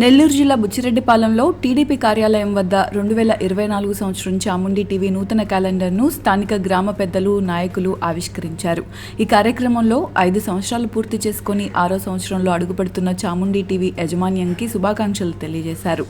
నెల్లూరు జిల్లా బుచ్చిరెడ్డిపాలెంలో టీడీపీ కార్యాలయం వద్ద రెండు వేల ఇరవై నాలుగు సంవత్సరం చాముండి టీవీ నూతన క్యాలెండర్ను స్థానిక గ్రామ పెద్దలు నాయకులు ఆవిష్కరించారు. ఈ కార్యక్రమంలో ఐదు సంవత్సరాలు పూర్తి చేసుకుని ఆరో సంవత్సరంలో అడుగుపెడుతున్న చాముండి టీవీ యాజమాన్యానికి శుభాకాంక్షలు తెలియజేశారు.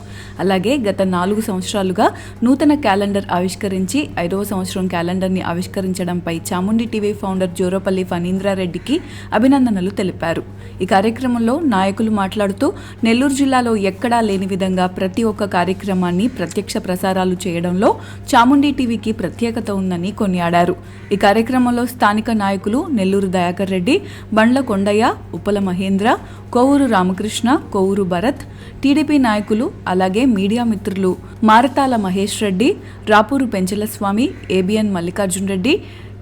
అలాగే గత నాలుగు సంవత్సరాలుగా నూతన క్యాలెండర్ ఆవిష్కరించి ఐదవ సంవత్సరం క్యాలెండర్ని ఆవిష్కరించడంపై చాముండి టీవీ ఫౌండర్ జోరపల్లి ఫణీంద్రారెడ్డికి అభినందనలు తెలిపారు. ఈ కార్యక్రమంలో నాయకులు మాట్లాడుతూ నెల్లూరు జిల్లాలో ఎక్కడా లేని విధంగా ప్రతి ఒక్క కార్యక్రమాన్ని ప్రత్యక్ష ప్రసారాలు చేయడంలో చాముండి టీవీకి ప్రత్యేకత ఉందని కొనియాడారు. ఈ కార్యక్రమంలో స్థానిక నాయకులు నెల్లూరు దయాకర్ రెడ్డి బండ్ల కొండయ్య ఉప్పల మహేంద్ర కోవూరు రామకృష్ణ కోవూరు భరత్ టీడీపీ నాయకులు అలాగే మీడియా మిత్రులు Marathala Mahesh Reddy Rapur Penchalaswamy ABN Mallikarjun Reddy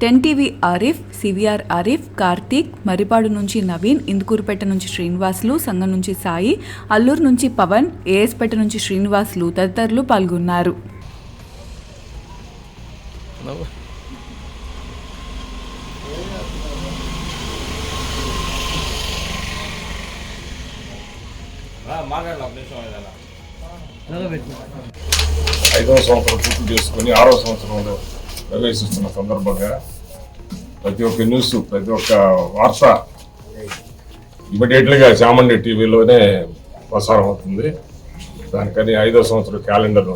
ten TV Arif CVR Arif Karthik Maripadu నుంచి నవీన్ ఇందుకూరుపేట నుంచి శ్రీనివాసులు సంఘం నుంచి సాయి అల్లూరు నుంచి పవన్ ఏఎస్పేట నుంచి శ్రీనివాసులు తదితరులు పాల్గొన్నారు. ఐదవ సంవత్సరం పూర్తి చేసుకుని ఆరో సంవత్సరంలో ప్రవేశిస్తున్న సందర్భంగా ప్రతి ఒక్క న్యూస్ ప్రతి ఒక్క వార్త ఇమీడియట్లీగా చామండి టీవీలోనే ప్రసారం అవుతుంది. దానికని ఐదవ సంవత్సరం క్యాలెండర్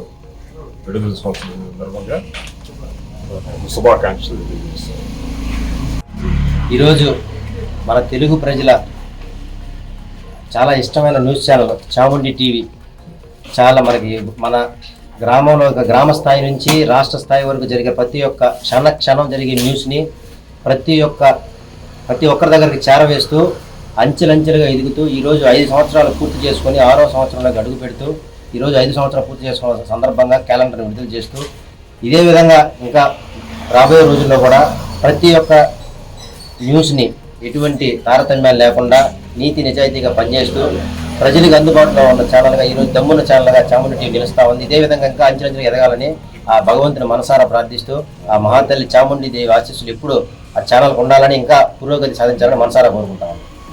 విడుదల సంవత్సరం సందర్భంగా శుభాకాంక్షలు తెలియజేస్తాను ఈరోజు మన తెలుగు ప్రజల చాలా ఇష్టమైన న్యూస్ ఛానల్ చాముండి టీవీ. చాలా మనకి మన గ్రామంలో గ్రామ స్థాయి నుంచి రాష్ట్ర స్థాయి వరకు జరిగే ప్రతి ఒక్క క్షణ క్షణం జరిగే న్యూస్ని ప్రతి ఒక్క ప్రతి ఒక్కరి దగ్గరికి చేరవేస్తూ అంచెలంచెలుగా ఎదుగుతూ ఈరోజు ఐదు సంవత్సరాలు పూర్తి చేసుకొని ఆరో సంవత్సరంలోకి అడుగు పెడుతూ ఈరోజు ఐదు సంవత్సరాలు పూర్తి చేసుకున్న సందర్భంగా క్యాలెండర్ విడుదల చేస్తూ ఇదే విధంగా ఇంకా రాబోయే రోజుల్లో కూడా ప్రతి ఒక్క న్యూస్ని ఎటువంటి తారతమ్యాలు లేకుండా నీతి నిజాయితీగా పనిచేస్తూ ప్రజలకు అందుబాటులో ఉన్న ఛానల్గా ఈరోజు దమ్మున్న ఛానల్గా చాముండి టీవీ నిలుస్తూ ఉంది. ఇదే విధంగా ఇంకా అంచెలంచెలుగా ఎదగాలని ఆ భగవంతుని మనసారా ప్రార్థిస్తూ ఆ మహాతల్లి చాముండి దేవి ఆశీస్సులు ఎప్పుడు ఆ ఛానల్కి ఉండాలని ఇంకా పురోగతి సాధించాలని మనసారా కోరుకుంటాము